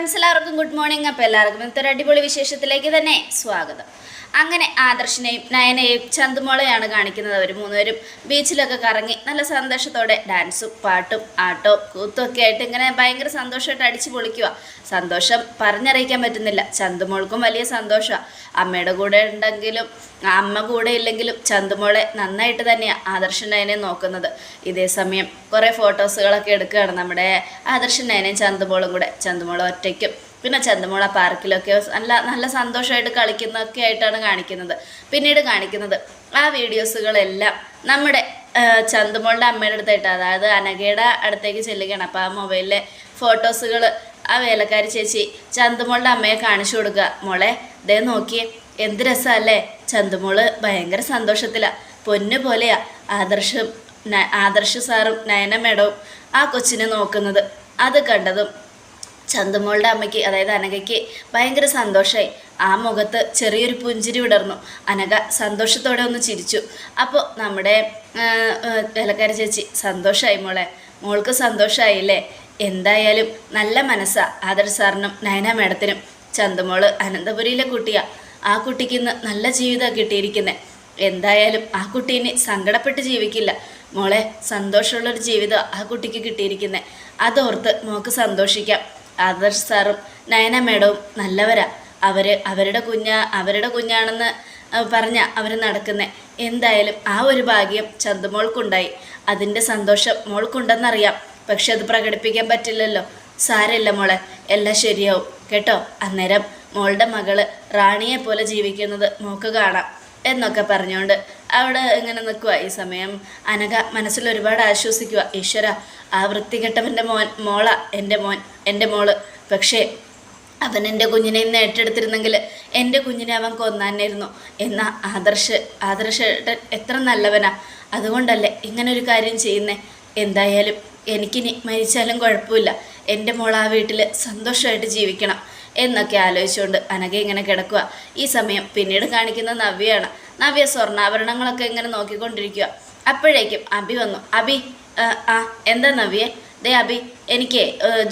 Friends എല്ലാവർക്കും good morning അപ്പോൾ എല്ലാവർക്കും ഇന്നത്തെ ഒരു അടിപൊളി വിശേഷത്തിലേക്ക് തന്നെ സ്വാഗതം. അങ്ങനെ ആദർശിനെയും നയനയെയും ചന്തുമോളെയാണ് കാണിക്കുന്നത് അവർ മൂന്നുപേരും. ബീച്ചിലൊക്കെ കറങ്ങി നല്ല സന്തോഷത്തോടെ ഡാൻസും പാട്ടും ആട്ടവും കൂത്തും ഒക്കെ ആയിട്ട് ഇങ്ങനെ ഭയങ്കര സന്തോഷമായിട്ട് അടിച്ചു പൊളിക്കുക സന്തോഷം പറഞ്ഞറിയിക്കാൻ പറ്റുന്നില്ല. ചന്തുമോൾക്കും വലിയ സന്തോഷമാണ് അമ്മയുടെ കൂടെ ഉണ്ടെങ്കിലും അമ്മ കൂടെ ഇല്ലെങ്കിലും ചന്തുമോളെ നന്നായിട്ട് തന്നെയാണ് ആദർശൻ നയനെ നോക്കുന്നത്. ഇതേ സമയം കുറേ ഫോട്ടോസുകളൊക്കെ എടുക്കുകയാണ് നമ്മുടെ ആദർശൻ നയനെയും ചന്തുമോളും കൂടെ. ചന്തുമോൾ ഒറ്റയ്ക്കും പിന്നെ ചന്തുമോള പാർക്കിലൊക്കെ നല്ല നല്ല സന്തോഷമായിട്ട് കളിക്കുന്നതൊക്കെ ആയിട്ടാണ് കാണിക്കുന്നത്. പിന്നീട് കാണിക്കുന്നത് ആ വീഡിയോസുകളെല്ലാം നമ്മുടെ ചന്തുമോളുടെ അമ്മയുടെ അടുത്തായിട്ട് അതായത് അനഘയുടെ അടുത്തേക്ക് ചെല്ലുകയാണ്. അപ്പോൾ ആ മൊബൈലിലെ ഫോട്ടോസുകൾ ആ വേലക്കാരി ചേച്ചി ചന്തുമോളുടെ അമ്മയെ കാണിച്ചു കൊടുക്കുക. മോളെ ദേ നോക്കിയേ എന്ത് രസമല്ലേ? ചന്തുമോൾ ഭയങ്കര സന്തോഷത്തിലാണ് പൊന്നു പോലെയാ. ആദർശം ആദർശ് സാറും നയന മേഡവും ആ കൊച്ചിനെ നോക്കുന്നത്. അത് കണ്ടതും ചന്തുമോളുടെ അമ്മയ്ക്ക് അതായത് അനഘയ്ക്ക് ഭയങ്കര സന്തോഷമായി ആ മുഖത്ത് ചെറിയൊരു പുഞ്ചിരി വിടർന്നു. അനഘ സന്തോഷത്തോടെ ഒന്ന് ചിരിച്ചു. അപ്പോൾ നമ്മുടെ ആ, ചേച്ചി സന്തോഷമായി മോളെ. മോൾക്ക് സന്തോഷമായില്ലേ എന്തായാലും നല്ല മനസ്സാ. ആദർ സാറിനും നയന മേഡത്തിനും. ചന്തുമോൾ അനന്തപുരിയിലെ കുട്ടിയാ. ആ കുട്ടിക്ക് ഇന്ന് നല്ല ജീവിതമാണ് കിട്ടിയിരിക്കുന്നത് എന്തായാലും ആ കുട്ടി ഇനി സങ്കടപ്പെട്ട് ജീവിക്കില്ല. മോളെ സന്തോഷമുള്ളൊരു ജീവിതം ആ കുട്ടിക്ക് കിട്ടിയിരിക്കുന്നത് അതോർത്ത് മോൾക്ക് സന്തോഷിക്കാം. ആദർശ് സാറും നയന മേഡവും നല്ലവരാ. അവർ അവരുടെ കുഞ്ഞ അവരുടെ കുഞ്ഞാണെന്ന് പറഞ്ഞ അവർ നടക്കുന്നത് എന്തായാലും ആ ഒരു ഭാഗ്യം ചന്തുമോൾക്കുണ്ടായി. അതിന്റെ സന്തോഷം മോൾക്കുണ്ടെന്നറിയാം. പക്ഷെ അത് പ്രകടിപ്പിക്കാൻ പറ്റില്ലല്ലോ. സാരല്ല മോളെ എല്ലാം ശരിയാവും. കേട്ടോ? അന്നേരം മോളുടെ മകൾ റാണിയെ പോലെ ജീവിക്കുന്നത് മോക്ക് കാണാം എന്നൊക്കെ പറഞ്ഞുകൊണ്ട് അവിടെ ഇങ്ങനെ നിൽക്കുക ഈ സമയം അനഘ മനസ്സിൽ ഒരുപാട് ആശ്വസിക്കുക ഈശ്വര ആ വൃത്തികെട്ടവന്റെ മോൻ മോള എന്റെ മോൻ. എന്റെ മോൾ. പക്ഷേ അവൻ എന്റെ കുഞ്ഞിനെ ഇന്ന് ഏറ്റെടുത്തിരുന്നെങ്കിൽ എന്റെ കുഞ്ഞിനെ അവൻ കൊന്നാനായിരുന്നു. എന്ന ആദർശ് ആദർശ എത്ര നല്ലവനാ. അതുകൊണ്ടല്ലേ ഇങ്ങനൊരു കാര്യം ചെയ്യുന്നേ. എന്തായാലും എനിക്കിനി മരിച്ചാലും കുഴപ്പമില്ല. എന്റെ മോൾ ആ വീട്ടിൽ സന്തോഷമായിട്ട് ജീവിക്കണം എന്നൊക്കെ ആലോചിച്ചുകൊണ്ട് അനഘ ഇങ്ങനെ കിടക്കുക ഈ സമയം പിന്നീട് കാണിക്കുന്ന നവ്യയാണ്. നവ്യ സ്വർണാഭരണങ്ങളൊക്കെ ഇങ്ങനെ നോക്കിക്കൊണ്ടിരിക്കുക അപ്പോഴേക്കും അബി വന്നു. അബി ആ, ആ എന്താ നവ്യെ? ദേ അബി എനിക്ക്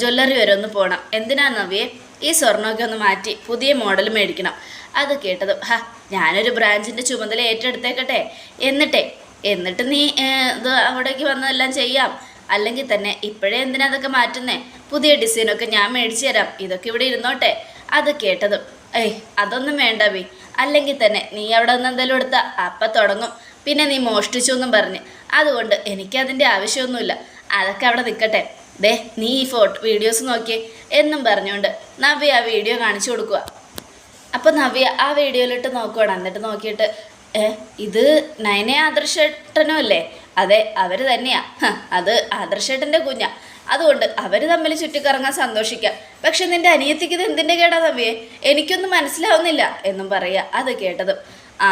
ജ്വല്ലറി വരെ ഒന്ന് പോകണം എന്തിനാ നവിയെ? ഈ സ്വർണമൊക്കെ ഒന്ന് മാറ്റി പുതിയ മോഡൽ മേടിക്കണം. അത് കേട്ടത് ഹാ ഞാനൊരു ബ്രാഞ്ചിന്റെ ചുമതല ഏറ്റെടുത്തേക്കട്ടെ. എന്നിട്ടേ എന്നിട്ട് നീ ഇത് അവിടേക്ക് വന്നതെല്ലാം ചെയ്യാം. അല്ലെങ്കിൽ തന്നെ ഇപ്പോഴേ എന്തിനാ അതൊക്കെ മാറ്റുന്നേ? പുതിയ ഡിസൈനൊക്കെ ഞാൻ മേടിച്ചു തരാം. ഇതൊക്കെ ഇവിടെ ഇരുന്നോട്ടെ. അത് കേട്ടതും ഏയ് അതൊന്നും വേണ്ട ബി അല്ലെങ്കിൽ തന്നെ നീ അവിടെ നിന്ന് എന്തെങ്കിലും എടുത്താൽ അപ്പം തുടങ്ങും. പിന്നെ നീ മോഷ്ടിച്ചു എന്നും പറഞ്ഞ്. അതുകൊണ്ട് എനിക്കതിന്റെ ആവശ്യമൊന്നുമില്ല. അതൊക്കെ അവിടെ നിൽക്കട്ടെ ദേ നീ ഈ ഫോട്ടോ വീഡിയോസ് നോക്കിയേ. എന്നും പറഞ്ഞുകൊണ്ട് നവ്യ ആ വീഡിയോ കാണിച്ചു കൊടുക്കുക അപ്പോൾ നവ്യ ആ വീഡിയോയിലിട്ട് നോക്കുവാണ്. എന്നിട്ട് നോക്കിയിട്ട് ഇത് നയനെ ആദർശേട്ടനും അല്ലേ അതെ അവർ തന്നെയാ. അത് ആദർശേട്ടന്റെ കുഞ്ഞാ. അതുകൊണ്ട് അവർ തമ്മിൽ ചുറ്റിക്കറങ്ങാൻ സന്തോഷിക്കാം. പക്ഷെ നിന്റെ അനിയത്തിക്ക് ഇത് എന്തിന്റെ കേടാ നവ്യേ? എനിക്കൊന്നും മനസ്സിലാവുന്നില്ല എന്നും പറയുക അത് കേട്ടതും ആ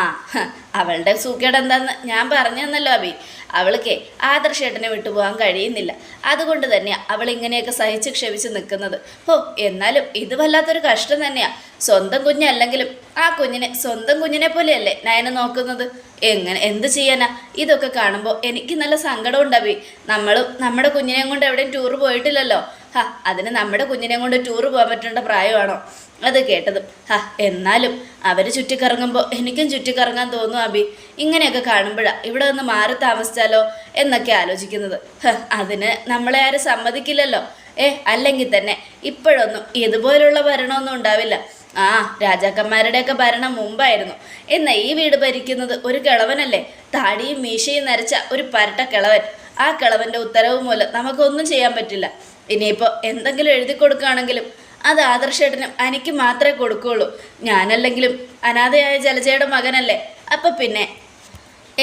അവളുടെ സൂക്കേട് എന്താന്ന് ഞാൻ പറഞ്ഞു തന്നല്ലോ അബി. അവൾക്ക് ആദർശേട്ടനെ വിട്ടുപോകാൻ കഴിയുന്നില്ല. അതുകൊണ്ട് തന്നെയാ അവൾ ഇങ്ങനെയൊക്കെ സഹിച്ച് ക്ഷമിച്ച് നിൽക്കുന്നത്. ഓ എന്നാലും ഇത് വല്ലാത്തൊരു കഷ്ടം തന്നെയാ. സ്വന്തം കുഞ്ഞല്ലെങ്കിലും ആ കുഞ്ഞിനെ സ്വന്തം കുഞ്ഞിനെ പോലെയല്ലേ നയന നോക്കുന്നത്? എങ്ങനെ എന്ത് ചെയ്യാനാ? ഇതൊക്കെ കാണുമ്പോൾ എനിക്ക് നല്ല സങ്കടമുണ്ട് അബി. നമ്മളും നമ്മുടെ കുഞ്ഞിനെയും കൊണ്ട് എവിടെയും ടൂർ പോയിട്ടില്ലല്ലോ. ഹാ അതിന് നമ്മുടെ കുഞ്ഞിനെയും കൊണ്ട് ടൂർ പോകാൻ പറ്റേണ്ട പ്രായമാണോ? അത് കേട്ടതും. ഹാ എന്നാലും അവർ ചുറ്റിക്കറങ്ങുമ്പോൾ എനിക്കും ചുറ്റിക്കറങ്ങാൻ തോന്നും അബി. ഇങ്ങനെയൊക്കെ കാണുമ്പോഴാണ് ഇവിടെ ഒന്ന് മാറി താമസിച്ചാലോ എന്നൊക്കെ ആലോചിക്കുന്നത്. ഹ, അതിന് നമ്മളെ ആരും സമ്മതിക്കില്ലല്ലോ. ഏ അല്ലെങ്കിൽ തന്നെ ഇപ്പോഴൊന്നും ഇതുപോലുള്ള ഭരണമൊന്നും ഉണ്ടാവില്ല. ആ രാജാക്കന്മാരുടെയൊക്കെ ഭരണം മുമ്പായിരുന്നു. എന്നാൽ ഈ വീട് ഭരിക്കുന്നത് ഒരു കിളവനല്ലേ? താടിയും മീശയും നരച്ച ഒരു പരട്ട കിളവൻ ആ കിളവന്റെ ഉത്തരവ് മൂലം നമുക്കൊന്നും ചെയ്യാൻ പറ്റില്ല. ഇനിയിപ്പോൾ എന്തെങ്കിലും എഴുതി കൊടുക്കുകയാണെങ്കിലും അത് ആദർശേട്ടനും എനിക്ക് മാത്രമേ കൊടുക്കുകയുള്ളൂ. ഞാനല്ലെങ്കിലും അനാഥയായ ജലജയുടെ മകനല്ലേ. അപ്പം പിന്നെ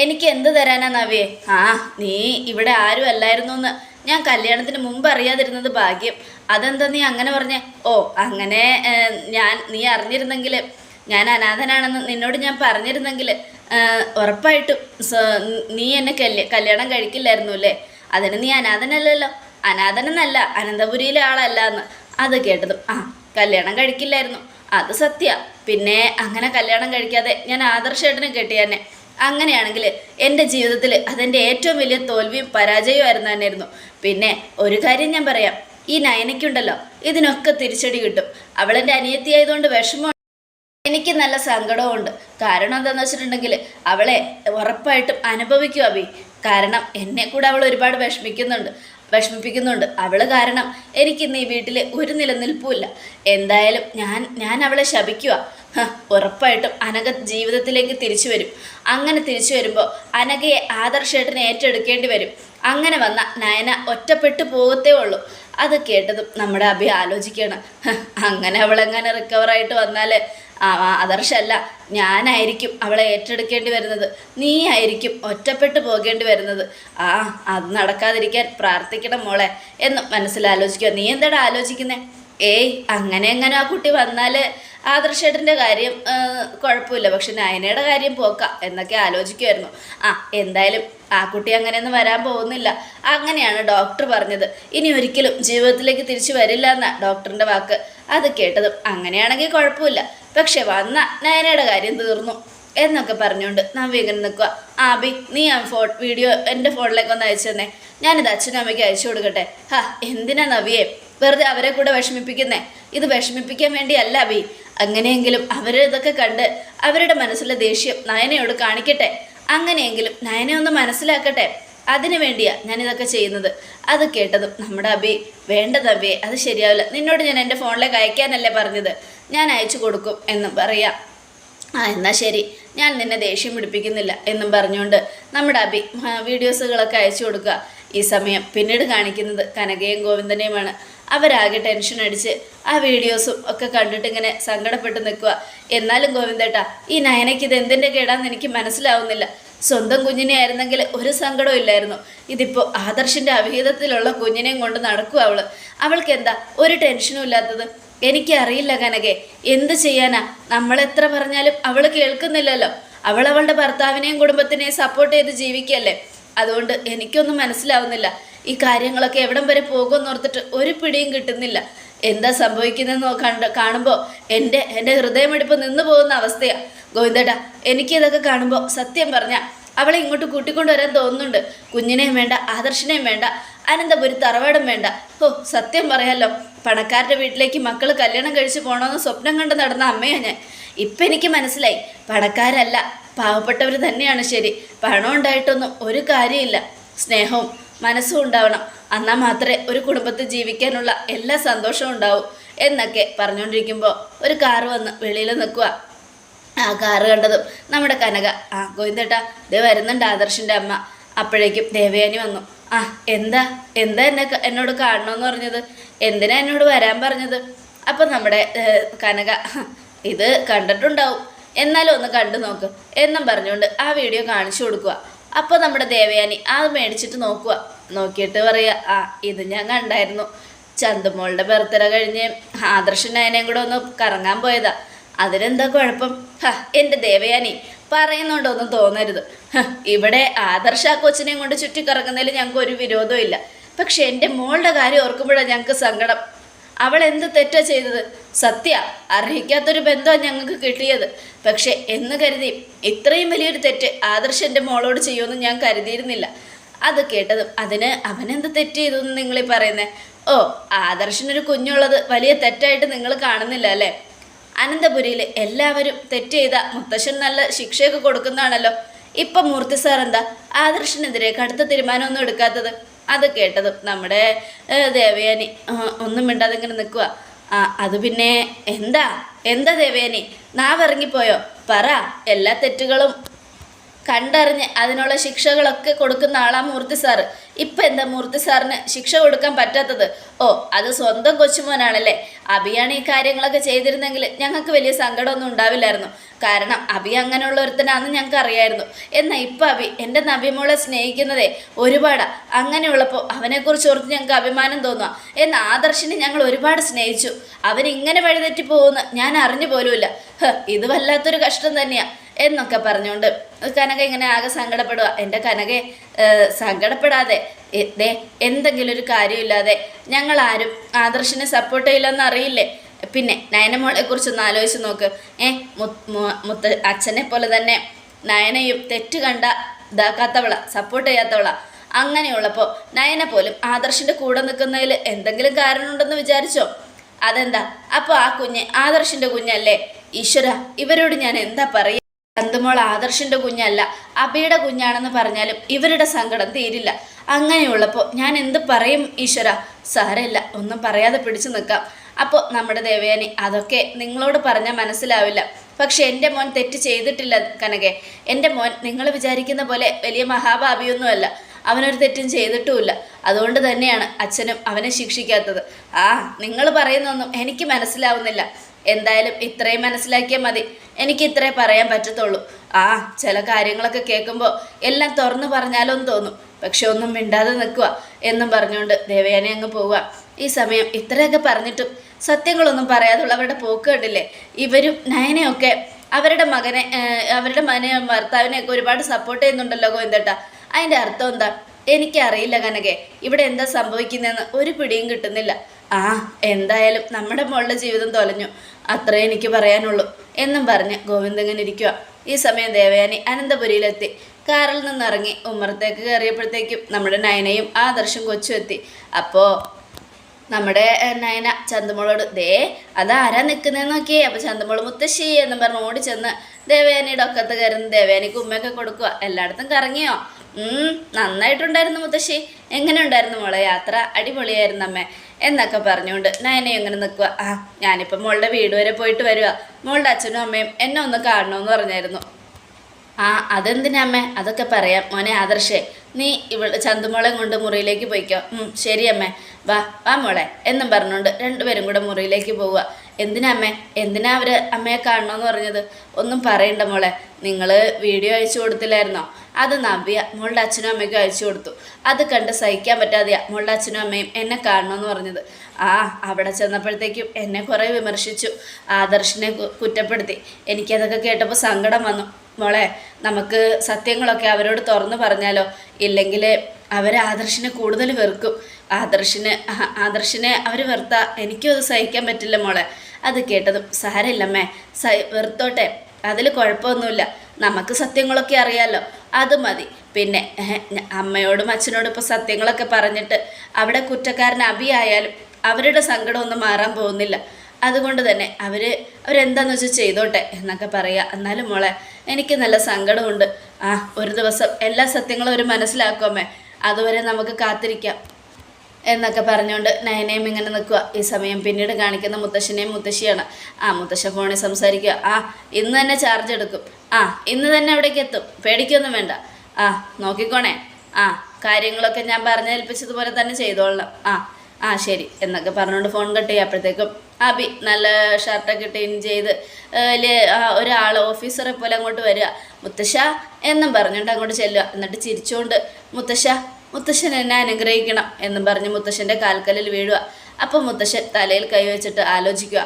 എനിക്ക് എന്ത് തരാനാ നവ്യേ? ആ നീ ഇവിടെ ആരും അല്ലായിരുന്നു എന്ന് ഞാൻ കല്യാണത്തിന് മുമ്പ് അറിയാതിരുന്നത് ഭാഗ്യം. അതെന്താ നീ അങ്ങനെ പറഞ്ഞേ? ഓ അങ്ങനെ ഞാൻ നീ അറിഞ്ഞിരുന്നെങ്കിൽ ഞാൻ അനാഥനാണെന്ന് നിന്നോട് ഞാൻ പറഞ്ഞിരുന്നെങ്കിൽ ഉറപ്പായിട്ടും നീ എന്നെ കല്യാണം കഴിക്കില്ലായിരുന്നു അല്ലേ? അതിന് നീ അനാഥനല്ലല്ലോ. അനാഥനെന്നല്ല അനന്തപുരിയിലെ ആളല്ല എന്ന് അത് കേട്ടതും ആ കല്യാണം കഴിക്കില്ലായിരുന്നു. അത് സത്യ. പിന്നെ അങ്ങനെ കല്യാണം കഴിക്കാതെ ഞാൻ ആദർശേട്ടനെ തന്നെ അങ്ങനെയാണെങ്കിൽ എന്റെ ജീവിതത്തിൽ അതെന്റെ ഏറ്റവും വലിയ തോൽവിയും പരാജയവും ആയിരുന്നു തന്നെയായിരുന്നു. പിന്നെ ഒരു കാര്യം ഞാൻ പറയാം ഈ നയനയ്ക്കുണ്ടല്ലോ ഇതിനൊക്കെ തിരിച്ചടി കിട്ടും. അവളെന്റെ അനിയത്തിയായതുകൊണ്ട് വിഷമം എനിക്ക് നല്ല സങ്കടമുണ്ട് കാരണം എന്താണെന്ന് വെച്ചിട്ടുണ്ടെങ്കിൽ അവളെ ഉറപ്പായിട്ടും അനുഭവിക്കും അഭി കാരണം എന്നെ കൂടെ അവൾ ഒരുപാട് വിഷമിക്കുന്നുണ്ട്. വിഷമിപ്പിക്കുന്നുണ്ട്. അവൾ കാരണം എനിക്കിന്ന് ഈ വീട്ടിൽ ഒരു നിലനിൽപ്പുമില്ല. എന്തായാലും ഞാൻ ഞാൻ അവളെ ശപിക്കുക ഉറപ്പായിട്ടും അനഘ ജീവിതത്തിലേക്ക് തിരിച്ചു വരും. അങ്ങനെ തിരിച്ചു വരുമ്പോൾ അനഘയെ ആദർശേട്ടനെ ഏറ്റെടുക്കേണ്ടി വരും. അങ്ങനെ വന്ന നയന ഒറ്റപ്പെട്ടു പോകത്തേ ഉള്ളൂ. അത് കേട്ടതും നമ്മുടെ അഭി ആലോചിക്കണം അങ്ങനെ അവളെങ്ങനെ റിക്കവറായിട്ട് വന്നാൽ ആദർശല്ല ഞാനായിരിക്കും അവളെ ഏറ്റെടുക്കേണ്ടി വരുന്നത്. നീ ആയിരിക്കും ഒറ്റപ്പെട്ടു പോകേണ്ടി വരുന്നത്. ആ അത് നടക്കാതിരിക്കാൻ പ്രാർത്ഥിക്കണം മോളെ എന്ന് മനസ്സിലാലോചിക്കുക. നീ എന്താടാ ആലോചിക്കുന്നേ? ഏയ് അങ്ങനെ എങ്ങനെ ആ കുട്ടി വന്നാൽ ആദർശേട്ടന്റെ കാര്യം കുഴപ്പമില്ല. പക്ഷെ നയനയുടെ കാര്യം പോക്കാം എന്നൊക്കെ ആലോചിക്കുമായിരുന്നു ആ എന്തായാലും ആ കുട്ടി അങ്ങനെയൊന്നും വരാൻ പോകുന്നില്ല. അങ്ങനെയാണ് ഡോക്ടർ പറഞ്ഞത്. ഇനി ഒരിക്കലും ജീവിതത്തിലേക്ക് തിരിച്ചു വരില്ല എന്ന ഡോക്ടറിന്റെ വാക്ക്. അത് കേട്ടതും അങ്ങനെയാണെങ്കിൽ കുഴപ്പമില്ല. പക്ഷെ വന്ന നയനയുടെ കാര്യം തീർന്നു എന്നൊക്കെ പറഞ്ഞുകൊണ്ട് നവ്യ ഇങ്ങനെ നിൽക്കുക. ആബി നീ ആ ഫോ വീഡിയോ എന്റെ ഫോണിലേക്ക് ഒന്ന് അയച്ചു തന്നെ. ഞാനിത് അച്ഛനും അമ്മയ്ക്ക് അയച്ചു കൊടുക്കട്ടെ. ഹാ എന്തിനാ നവിയെ? വെറുതെ അവരെ കൂടെ വിഷമിപ്പിക്കുന്നേ? ഇത് വിഷമിപ്പിക്കാൻ വേണ്ടിയല്ല അബി. അങ്ങനെയെങ്കിലും അവരെ ഇതൊക്കെ കണ്ട് അവരുടെ മനസ്സിലെ ദേഷ്യം നയനയോട് കാണിക്കട്ടെ. അങ്ങനെയെങ്കിലും നയനെ ഒന്ന് മനസ്സിലാക്കട്ടെ. അതിനു വേണ്ടിയാ ഞാനിതൊക്കെ ചെയ്യുന്നത്. അത് കേട്ടതും നമ്മുടെ അബി വേണ്ടത് അബി അത് ശരിയാവില്ല. നിന്നോട് ഞാൻ എന്റെ ഫോണിലേക്ക് അയക്കാനല്ലേ പറഞ്ഞത്? ഞാൻ അയച്ചു കൊടുക്കും എന്നും പറയാം. ആ എന്നാൽ ശരി. ഞാൻ നിന്നെ ദേഷ്യം പിടിപ്പിക്കുന്നില്ല എന്നും പറഞ്ഞുകൊണ്ട് നമ്മുടെ അബി വീഡിയോസുകളൊക്കെ അയച്ചു കൊടുക്കുക. ഈ സമയം പിന്നീട് കാണിക്കുന്നത് കനകയും ഗോവിന്ദനെയുമാണ്. അവരാകെ ടെൻഷൻ അടിച്ച് ആ വീഡിയോസും ഒക്കെ കണ്ടിട്ട് ഇങ്ങനെ സങ്കടപ്പെട്ട് നിൽക്കുക. എന്നാലും ഗോവിന്ദേട്ടാ ഈ നയനയ്ക്ക് ഇത് എന്തിന്റെ കേടാന്ന് എനിക്ക് മനസ്സിലാവുന്നില്ല. സ്വന്തം കുഞ്ഞിനെ ആയിരുന്നെങ്കിൽ ഒരു സങ്കടവും ഇല്ലായിരുന്നു. ഇതിപ്പോൾ ആദർശിന്റെ അവിഹിതത്തിലുള്ള കുഞ്ഞിനെയും കൊണ്ട് നടക്കുക അവൾ അവൾക്ക് എന്താ ഒരു ടെൻഷനും ഇല്ലാത്തത്? എനിക്കറിയില്ല കനകെ എന്ത് ചെയ്യാനാ? നമ്മൾ എത്ര പറഞ്ഞാലും അവൾ കേൾക്കുന്നില്ലല്ലോ. അവൾ അവളുടെ ഭർത്താവിനെയും കുടുംബത്തിനെയും സപ്പോർട്ട് ചെയ്ത് ജീവിക്കല്ലേ അതുകൊണ്ട് എനിക്കൊന്നും മനസ്സിലാവുന്നില്ല. ഈ കാര്യങ്ങളൊക്കെ എവിടം വരെ പോകുമെന്ന് ഓർത്തിട്ട് ഒരു പിടിയും കിട്ടുന്നില്ല. എന്താ സംഭവിക്കുന്നതെന്ന് കണ്ട് കാണുമ്പോൾ എന്റെ എന്റെ ഹൃദയമെടുപ്പ് നിന്നു പോകുന്ന അവസ്ഥയാണ് ഗോവിന്ദേട്ടാ എനിക്കിതൊക്കെ കാണുമ്പോൾ സത്യം പറഞ്ഞാൽ അവളെ ഇങ്ങോട്ട് കൂട്ടിക്കൊണ്ടുവരാൻ തോന്നുന്നുണ്ട്. കുഞ്ഞിനെയും വേണ്ട ആദർശിനെയും വേണ്ട അനന്തപുരി തറവാടും വേണ്ട. ഓ സത്യം പറയാലോ പണക്കാരുടെ വീട്ടിലേക്ക് മക്കൾ കല്യാണം കഴിച്ച് പോകണമെന്ന് സ്വപ്നം കണ്ട് നടന്ന അമ്മയാണ് ഞാൻ. ഇപ്പം എനിക്ക് മനസ്സിലായി പണക്കാരല്ല പാവപ്പെട്ടവർ തന്നെയാണ് ശരി. പണം ഉണ്ടായിട്ടൊന്നും ഒരു കാര്യമില്ല. സ്നേഹവും മനസ്സും ഉണ്ടാവണം. എന്നാൽ മാത്രമേ ഒരു കുടുംബത്തിൽ ജീവിക്കാനുള്ള എല്ലാ സന്തോഷവും ഉണ്ടാവും എന്നൊക്കെ പറഞ്ഞുകൊണ്ടിരിക്കുമ്പോൾ ഒരു കാറ് വന്ന് വെളിയിൽ നിൽക്കുക ആ കാറ് കണ്ടതും നമ്മുടെ കനക ആ ഗോവിന്ദേട്ടാ ദേ വരുന്നുണ്ട് ആദർശിന്റെ അമ്മ. അപ്പോഴേക്കും ദേവയാനി വന്നു. ആ എന്താ? എന്താ എന്നെ എന്നോട് കാണണമെന്ന് പറഞ്ഞത്? എന്തിനാ എന്നോട് വരാൻ പറഞ്ഞത്? അപ്പം നമ്മുടെ കനക ഇത് കണ്ടിട്ടുണ്ടാവും. എന്നാലും ഒന്ന് കണ്ടു നോക്ക് എന്നും പറഞ്ഞുകൊണ്ട് ആ വീഡിയോ കാണിച്ചു കൊടുക്കുക. അപ്പോൾ നമ്മുടെ ദേവയാനി അത് മേടിച്ചിട്ട് നോക്കുക. നോക്കിയിട്ട് പറയുക ആ ഇത് ഞാൻ കണ്ടായിരുന്നു. ചന്തുമോളുടെ ബർത്ത്ഡേ കഴിഞ്ഞ് ആദർശ അതിനെയും കൂടെ ഒന്ന് കറങ്ങാൻ പോയതാ. അതിനെന്താ കുഴപ്പം? ഹ എന്റെ ദേവയാനി പറയുന്നുണ്ടോന്നും തോന്നരുത്. ഇവിടെ ആദർശ കൊച്ചിനെയും കൊണ്ട് ചുറ്റിക്കറങ്ങുന്നതിൽ ഞങ്ങൾക്ക് ഒരു വിരോധവും ഇല്ല പക്ഷെ എന്റെ മോളുടെ കാര്യം ഓർക്കുമ്പോഴാണ് ഞങ്ങൾക്ക് സങ്കടം. അവൾ എന്ത് തെറ്റാ ചെയ്തത്? സത്യ അർഹിക്കാത്തൊരു ബന്ധമാണ് ഞങ്ങൾക്ക് കിട്ടിയത്. പക്ഷെ എന്ന് കരുതി ഇത്രയും വലിയൊരു തെറ്റ് ആദർശ് എന്റെ മോളോട് ചെയ്യുമെന്ന് ഞാൻ കരുതിയിരുന്നില്ല. അത് കേട്ടതും അതിന് അവനെന്ത് തെറ്റ് ചെയ്തു എന്ന് നിങ്ങളീ പറയുന്നേ? ഓ ആദർശിനൊരു കുഞ്ഞുള്ളത് വലിയ തെറ്റായിട്ട് നിങ്ങൾ കാണുന്നില്ല അല്ലേ? അനന്തപുരിയിൽ എല്ലാവരും തെറ്റ് ചെയ്ത മുത്തശ്ശൻ നല്ല ശിക്ഷയൊക്കെ കൊടുക്കുന്നതാണല്ലോ. ഇപ്പം മൂർത്തി സാർ എന്താ? ആദർശനെതിരെ കടുത്ത തീരുമാനമൊന്നും എടുക്കാത്തത്. അത് കേട്ടതും നമ്മുടെ ദേവയാനി. ഒന്നും മിണ്ടാതെ ഇങ്ങനെ നിൽക്കുക ആ അത് പിന്നെ എന്താ? എന്താ ദേവയാനി? നാവിറങ്ങിപ്പോയോ പറ. എല്ലാ തെറ്റുകളും കണ്ടറിഞ്ഞ് അതിനുള്ള ശിക്ഷകളൊക്കെ കൊടുക്കുന്ന ആളാ മൂർത്തി സാറ്. ഇപ്പം എന്താ മൂർത്തി സാറിന് ശിക്ഷ കൊടുക്കാൻ പറ്റാത്തത്? ഓ അത് സ്വന്തം കൊച്ചുമോനാണല്ലേ? അബിയാണ് ഈ കാര്യങ്ങളൊക്കെ ചെയ്തിരുന്നെങ്കിൽ ഞങ്ങൾക്ക് വലിയ സങ്കടമൊന്നും ഉണ്ടാവില്ലായിരുന്നു. കാരണം അബി അങ്ങനെയുള്ള ഒരുത്തനാണെന്ന് ഞങ്ങൾക്ക് അറിയായിരുന്നു എന്നാൽ ഇപ്പം അബി എന്റെ നബിമോളെ സ്നേഹിക്കുന്നതേ ഒരുപാടാ. അങ്ങനെയുള്ളപ്പോൾ അവനെക്കുറിച്ച് ഓർത്ത് ഞങ്ങൾക്ക് അഭിമാനം തോന്നുക എന്ന ആദർശിനെ ഞങ്ങൾ ഒരുപാട് സ്നേഹിച്ചു. അവനിങ്ങനെ വഴിതെറ്റി പോകുമെന്ന് ഞാൻ അറിഞ്ഞു പോലുമില്ല. ഇത് വല്ലാത്തൊരു കഷ്ടം തന്നെയാ. എന്നൊക്കെ പറഞ്ഞുകൊണ്ട് കനക ഇങ്ങനെ ആകെ സങ്കടപ്പെടുക എന്റെ കനകെ സങ്കടപ്പെടാതെ ദേ എന്തെങ്കിലും ഒരു കാര്യമില്ലാതെ ഞങ്ങൾ ആരും ആദർശിനെ സപ്പോർട്ട് ചെയ്യില്ലെന്ന് അറിയില്ലേ? പിന്നെ നയനമോളെ കുറിച്ചൊന്ന് ആലോചിച്ച് നോക്ക്. ഏ മുത്ത അച്ഛനെ പോലെ തന്നെ നയനയും തെറ്റ് കണ്ട ഇതാക്കാത്തവള സപ്പോർട്ട് ചെയ്യാത്തവള. അങ്ങനെയുള്ളപ്പോൾ നയന പോലും ആദർശിന്റെ കൂടെ നിൽക്കുന്നതിൽ എന്തെങ്കിലും കാരണമുണ്ടെന്ന് വിചാരിച്ചോ? അതെന്താ? അപ്പോൾ ആ കുഞ്ഞ് ആദർശിന്റെ കുഞ്ഞല്ലേ? ഈശ്വര ഇവരോട് ഞാൻ എന്താ പറയുക ചന്തുമോൾ ആദർശിന്റെ കുഞ്ഞല്ല അബിയുടെ കുഞ്ഞാണെന്ന് പറഞ്ഞാലും ഇവരുടെ സങ്കടം തീരില്ല. അങ്ങനെയുള്ളപ്പോൾ ഞാൻ എന്ത് പറയും ഈശ്വര? സാരമില്ല ഒന്നും പറയാതെ പിടിച്ചു നിൽക്കാം. അപ്പോൾ നമ്മുടെ ദേവയാനി അതൊക്കെ നിങ്ങളോട് പറഞ്ഞാൽ മനസ്സിലാവില്ല. പക്ഷെ എന്റെ മോൻ തെറ്റ് ചെയ്തിട്ടില്ല കനകെ. എന്റെ മോൻ നിങ്ങൾ വിചാരിക്കുന്ന പോലെ വലിയ മഹാഭാവിയൊന്നുമല്ല. അവനൊരു തെറ്റും ചെയ്തിട്ടുമില്ല. അതുകൊണ്ട് തന്നെയാണ് അച്ഛനും അവനെ ശിക്ഷിക്കാത്തത്. ആ നിങ്ങൾ പറയുന്നൊന്നും എനിക്ക് മനസ്സിലാവുന്നില്ല. എന്തായാലും ഇത്രയും മനസ്സിലാക്കിയാൽ മതി. എനിക്ക് ഇത്രേ പറയാൻ പറ്റത്തുള്ളൂ. ആ ചില കാര്യങ്ങളൊക്കെ കേൾക്കുമ്പോൾ എല്ലാം തുറന്നു പറഞ്ഞാലോ എന്ന് തോന്നും. പക്ഷെ ഒന്നും മിണ്ടാതെ നിൽക്കുക എന്നും പറഞ്ഞുകൊണ്ട് ദേവയാനെ അങ്ങ് പോവുക. ഈ സമയം ഇത്രയൊക്കെ പറഞ്ഞിട്ടും സത്യങ്ങളൊന്നും പറയാതുള്ള അവരുടെ പോക്ക് കണ്ടില്ലേ? ഇവരും നയനയൊക്കെ അവരുടെ മകനെ അവരുടെ മകനെ ഭർത്താവിനെയൊക്കെ ഒരുപാട് സപ്പോർട്ട് ചെയ്യുന്നുണ്ടല്ലോ ഗോവിന്ദേട്ട. അതിന്റെ അർത്ഥം എന്താ? എനിക്കറിയില്ല കനകെ. ഇവിടെ എന്താ സംഭവിക്കുന്നതെന്ന് ഒരു പിടിയും കിട്ടുന്നില്ല. ആ എന്തായാലും നമ്മുടെ മോളുടെ ജീവിതം തൊലഞ്ഞു. അത്രേ എനിക്ക് പറയാനുള്ളൂ. എന്നും പറഞ്ഞ് ഗോവിന്ദങ്ങനെ ഇരിക്കുക ഈ സമയം ദേവയാനി അനന്തപുരിയിലെത്തി. കാറിൽ നിന്നിറങ്ങി ഉമ്മറത്തേക്ക് കയറിയപ്പോഴത്തേക്കും നമ്മുടെ നയനയും ആദർശം കൊച്ചും എത്തി അപ്പോൾ നമ്മുടെ നയന ചന്തമോളോട് ദേ അതാരാ നിൽക്കുന്നതെന്ന് നോക്കിയേ? അപ്പോൾ ചന്തമോൾ മുത്തശ്ശി എന്നും പറഞ്ഞ് ഓടി ചെന്ന് ദേവയാനിയുടെ ഒക്കത്ത് കയറുന്ന ദേവയാനിക്ക് ഉമ്മയൊക്കെ കൊടുക്കുക എല്ലായിടത്തും കറങ്ങിയോ? നന്നായിട്ടുണ്ടായിരുന്നു മുത്തശ്ശി. എങ്ങനെ ഉണ്ടായിരുന്നു മോളെ യാത്ര? അടിപൊളിയായിരുന്നു അമ്മേ. എന്നൊക്കെ പറഞ്ഞുകൊണ്ട് നയനയും ഇങ്ങനെ നിൽക്കുക ആ ഞാനിപ്പോൾ മോളുടെ വീട് വരെ പോയിട്ട് വരിക മോളുടെ അച്ഛനും അമ്മയും എന്നെ ഒന്ന് കാണണമെന്ന് പറഞ്ഞായിരുന്നു. ആ അതെന്തിനാ അമ്മേ? അതൊക്കെ പറയാം. മോനെ ആദർശേ നീ ഇവിടെ ചന്തുമോളെ കൊണ്ട് മുറിയിലേക്ക് പോയിക്കോ. ശരി അമ്മേ. വാ വാ മോളെ. എന്നും പറഞ്ഞുകൊണ്ട് രണ്ടുപേരും കൂടെ മുറിയിലേക്ക് പോവുക. എന്തിനാ അമ്മേ? എന്തിനാ അവർ അമ്മയെ കാണണമെന്ന് പറഞ്ഞത്? ഒന്നും പറയണ്ട മോളെ. നിങ്ങൾ വീഡിയോ അയച്ചു കൊടുത്തില്ലായിരുന്നോ? അത് നവ്യ മോളുടെ അച്ഛനും അമ്മയ്ക്കും അയച്ചു കൊടുത്തു. അത് കണ്ട് സഹിക്കാൻ പറ്റാതെയാ മോളുടെ അച്ഛനും അമ്മയും എന്നെ കാണണമെന്ന് പറഞ്ഞത്. ആ അവിടെ ചെന്നപ്പോഴത്തേക്കും എന്നെ കുറേ വിമർശിച്ചു. ആദർശിനെ കുറ്റപ്പെടുത്തി. എനിക്കതൊക്കെ കേട്ടപ്പോൾ സങ്കടം വന്നു. മോളെ നമുക്ക് സത്യങ്ങളൊക്കെ അവരോട് തുറന്നു പറഞ്ഞാലോ? ഇല്ലെങ്കിൽ അവർ ആദർശിനെ കൂടുതൽ വെറുക്കും. ആദർശിന് ആദർശിനെ അവർ വെറുത്ത എനിക്കും അത് സഹിക്കാൻ പറ്റില്ല മോളെ. അത് കേട്ടതും സാരമില്ലമ്മേ. സഹി വെറുത്തോട്ടെ. അതിൽ കുഴപ്പമൊന്നുമില്ല. നമുക്ക് സത്യങ്ങളൊക്കെ അറിയാലോ. അത് മതി. പിന്നെ അമ്മയോടും അച്ഛനോടും ഇപ്പോൾ സത്യങ്ങളൊക്കെ പറഞ്ഞിട്ട് അവിടെ കുറ്റക്കാരൻ അഭിയായാലും അവരുടെ സങ്കടമൊന്നും മാറാൻ പോകുന്നില്ല. അതുകൊണ്ട് തന്നെ അവർ അവരെന്താന്ന് വെച്ചാൽ ചെയ്തോട്ടെ എന്നൊക്കെ പറയുക എന്നാലും മോളെ എനിക്ക് നല്ല സങ്കടമുണ്ട്. ആ ഒരു ദിവസം എല്ലാ സത്യങ്ങളും അവർ മനസ്സിലാക്കുമേ അതുവരെ നമുക്ക് കാത്തിരിക്കാം എന്നൊക്കെ പറഞ്ഞുകൊണ്ട് നയനയും ഇങ്ങനെ നിൽക്കുക ഈ സമയം പിന്നീട് കാണിക്കുന്ന മുത്തശ്ശനെയും മുത്തശ്ശിയാണ്. ആ മുത്തശ്ശ ഫോണിൽ സംസാരിക്കുക ആ ഇന്ന് തന്നെ ചാർജ് എടുക്കും. ആ ഇന്ന് തന്നെ അവിടേക്ക് എത്തും. പേടിക്കൊന്നും വേണ്ട. ആ നോക്കിക്കോണേ. ആ കാര്യങ്ങളൊക്കെ ഞാൻ പറഞ്ഞേൽപ്പിച്ചതുപോലെ തന്നെ ചെയ്തോളാം ആ ആ ശരി. എന്നൊക്കെ പറഞ്ഞുകൊണ്ട് ഫോൺ കട്ട് ചെയ്യുമ്പോഴത്തേക്കും അബി നല്ല ഷർട്ടൊക്കെ ഇട്ട് ഇൻ ചെയ്ത് ഒരാൾ ഓഫീസറെ പോലെ അങ്ങോട്ട് വരിക. മുത്തശ്ശ എന്നും പറഞ്ഞുകൊണ്ട് അങ്ങോട്ട് ചെല്ലുക. എന്നിട്ട് ചിരിച്ചുകൊണ്ട് മുത്തശ്ശ മുത്തശ്ശൻ എന്നെ അനുഗ്രഹിക്കണം എന്നും പറഞ്ഞ് മുത്തശ്ശന്റെ കാൽക്കലിൽ വീഴുക. അപ്പം മുത്തശ്ശൻ തലയിൽ കൈവച്ചിട്ട് ആലോചിക്കുക.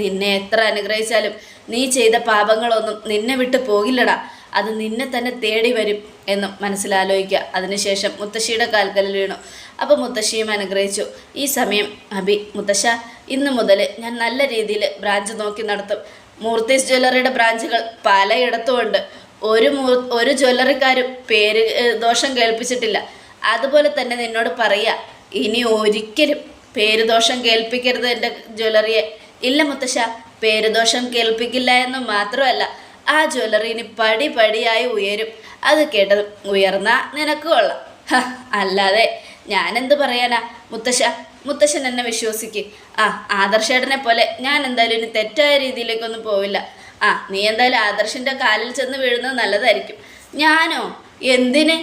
നിന്നെ എത്ര അനുഗ്രഹിച്ചാലും നീ ചെയ്ത പാപങ്ങളൊന്നും നിന്നെ വിട്ട് പോകില്ലടാ. അത് നിന്നെ തന്നെ തേടി വരും എന്ന് മനസ്സിലാലോചിക്കുക. അതിനുശേഷം മുത്തശ്ശിയുടെ കാൽക്കലിൽ വീണു. അപ്പം മുത്തശ്ശിയും അനുഗ്രഹിച്ചു. ഈ സമയം അബി മുത്തശ്ശ ഇന്ന് മുതൽ ഞാൻ നല്ല രീതിയിൽ ബ്രാഞ്ച് നോക്കി നടത്തും. മൂർത്തീസ് ജ്വല്ലറിയുടെ ബ്രാഞ്ചുകൾ പലയിടത്തുമുണ്ട്. ഒരു മൂ ഒരു ജ്വല്ലറിക്കാരും പേര് ദോഷം കേൾപ്പിച്ചിട്ടില്ല. അതുപോലെ തന്നെ നിന്നോട് പറയുക ഇനി ഒരിക്കലും പേര് ദോഷം കേൾപ്പിക്കരുത് എന്റെ ജ്വല്ലറിയെ. ഇല്ല മുത്തശ്ശ പേരുദോഷം കേൾപ്പിക്കില്ല എന്ന് മാത്രമല്ല ആ ജ്വല്ലറി ഇനി പടി പടിയായി ഉയരും. അത് കേട്ടത് ഉയർന്ന നിനക്ക് കൊള്ളാം. അല്ലാതെ ഞാനെന്ത് പറയാനാ? മുത്തശ്ശ മുത്തശ്ശൻ എന്നെ വിശ്വസിക്ക്. ആ ആദർശേട്ടനെ പോലെ ഞാൻ എന്തായാലും ഇനി തെറ്റായ രീതിയിലേക്കൊന്നും പോവില്ല. ആ നീ എന്തായാലും ആദർശിന്റെ കാലിൽ ചെന്ന് വീഴുന്നത് നല്ലതായിരിക്കും. ഞാനോ? എന്തിന്?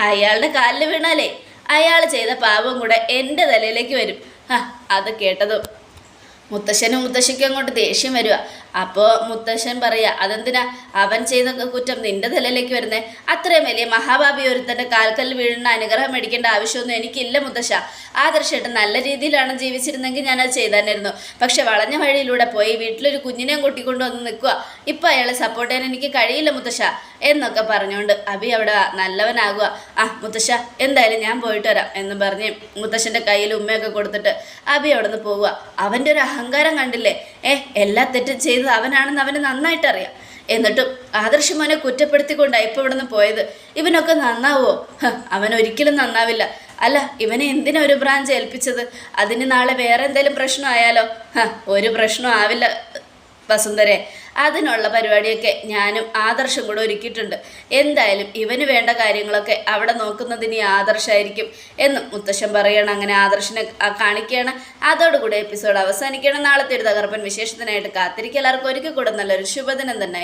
അയാളുടെ കാലിൽ വീണാലേ. അയാൾ ചെയ്ത പാപം കൂടെ എന്റെ തലയിലേക്ക് വരും. ആ അത് കേട്ടതും മുത്തശ്ശനും മുത്തശ്ശിക്കും അങ്ങോട്ട് ദേഷ്യം വരിക അപ്പോൾ മുത്തശ്ശൻ പറയുക അതെന്തിനാ? അവൻ ചെയ്യുന്ന കുറ്റം നിന്റെ തലയിലേക്ക് വരുന്നേ. അത്രയും വലിയ മഹാഭാബി ഒരുത്തന്റെ കാൽക്കൽ വീഴുന്ന അനുഗ്രഹം മേടിക്കേണ്ട ആവശ്യമൊന്നും എനിക്കില്ല മുത്തശ്ശ. ആദർശമായിട്ട് നല്ല രീതിയിലാണ് ജീവിച്ചിരുന്നെങ്കിൽ ഞാൻ ഞാനത് ചെയ്താനായിരുന്നു പക്ഷെ വളഞ്ഞ വഴിയിലൂടെ പോയി വീട്ടിലൊരു കുഞ്ഞിനെയും കൂട്ടിക്കൊണ്ട് വന്ന് നിൽക്കുക. ഇപ്പം അയാളെ സപ്പോർട്ട് ചെയ്യാൻ എനിക്ക് കഴിയില്ല മുത്തശ്ശ എന്നൊക്കെ പറഞ്ഞുകൊണ്ട് അഭി അവിടെ നല്ലവനാകുക. ആ മുത്തശ്ശ എന്തായാലും ഞാൻ പോയിട്ട് വരാം എന്ന് പറഞ്ഞ് മുത്തശ്ശന്റെ കയ്യിൽ ഉമ്മയൊക്കെ കൊടുത്തിട്ട് അഭി അവിടെ നിന്ന് പോവുക. അവന്റെ ഒരു അഹങ്കാരം കണ്ടില്ലേ? ഏ എല്ലാ തെറ്റും ചെയ്തത് അവനാണെന്ന് അവന് നന്നായിട്ട് അറിയാം എന്നിട്ടും ആദർശ് മോനെ കുറ്റപ്പെടുത്തിക്കൊണ്ടാണ് ഇപ്പോൾ ഇവിടുന്ന് പോയത്? ഇവനൊക്കെ നന്നാവോ? അവൻ ഒരിക്കലും നന്നാവില്ല. അല്ല ഇവനെ എന്തിനാ ഒരു ബ്രാഞ്ച് ഏൽപ്പിച്ചത്? അതിന് നാളെ വേറെ എന്തെങ്കിലും പ്രശ്നം ആയാലോ ഒരു പ്രശ്നം ആവില്ല. വസുന്ധരെ അതിനുള്ള പരിപാടിയൊക്കെ ഞാനും ആദർശം കൂടെ ഒരുക്കിയിട്ടുണ്ട്. എന്തായാലും ഇവന് വേണ്ട കാര്യങ്ങളൊക്കെ അവിടെ നോക്കുന്നതിന് ആദർശമായിരിക്കും എന്നും മുത്തശ്ശൻ പറയണം. അങ്ങനെ ആദർശനെ കാണിക്കുകയാണ്. അതോടുകൂടി എപ്പിസോഡ് അവസാനിക്കണം നാളത്തെ ഒരു തകർപ്പൻ വിശേഷത്തിനായിട്ട് കാത്തിരിക്കുക. എല്ലാവർക്കും ഒരിക്കൽ കൂടെ നല്ലൊരു ശുഭദിനം തന്നെ